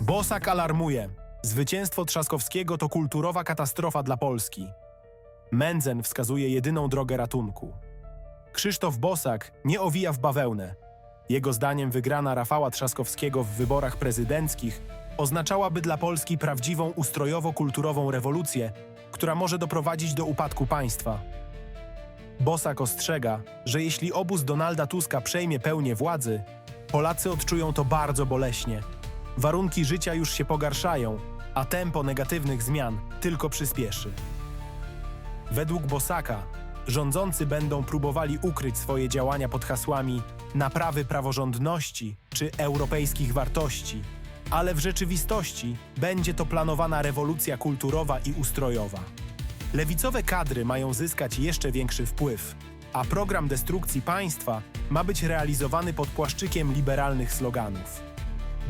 Bosak alarmuje. Zwycięstwo Trzaskowskiego to kulturowa katastrofa dla Polski. Mędzen wskazuje jedyną drogę ratunku. Krzysztof Bosak nie owija w bawełnę. Jego zdaniem wygrana Rafała Trzaskowskiego w wyborach prezydenckich oznaczałaby dla Polski prawdziwą ustrojowo-kulturową rewolucję, która może doprowadzić do upadku państwa. Bosak ostrzega, że jeśli obóz Donalda Tuska przejmie pełnię władzy, Polacy odczują to bardzo boleśnie. Warunki życia już się pogarszają, a tempo negatywnych zmian tylko przyspieszy. Według Bosaka rządzący będą próbowali ukryć swoje działania pod hasłami naprawy praworządności czy europejskich wartości, ale w rzeczywistości będzie to planowana rewolucja kulturowa i ustrojowa. Lewicowe kadry mają zyskać jeszcze większy wpływ, a program destrukcji państwa ma być realizowany pod płaszczykiem liberalnych sloganów.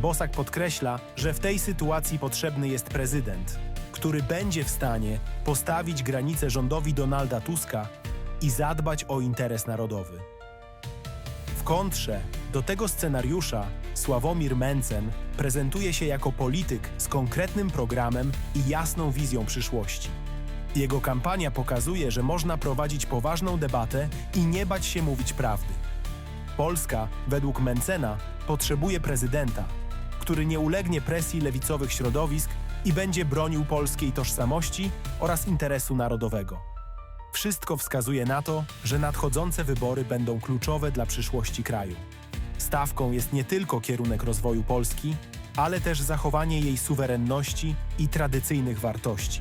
Bosak podkreśla, że w tej sytuacji potrzebny jest prezydent, który będzie w stanie postawić granice rządowi Donalda Tuska i zadbać o interes narodowy. W kontrze do tego scenariusza Sławomir Mencen prezentuje się jako polityk z konkretnym programem i jasną wizją przyszłości. Jego kampania pokazuje, że można prowadzić poważną debatę i nie bać się mówić prawdy. Polska, według Mencena, potrzebuje prezydenta, który nie ulegnie presji lewicowych środowisk i będzie bronił polskiej tożsamości oraz interesu narodowego. Wszystko wskazuje na to, że nadchodzące wybory będą kluczowe dla przyszłości kraju. Stawką jest nie tylko kierunek rozwoju Polski, ale też zachowanie jej suwerenności i tradycyjnych wartości.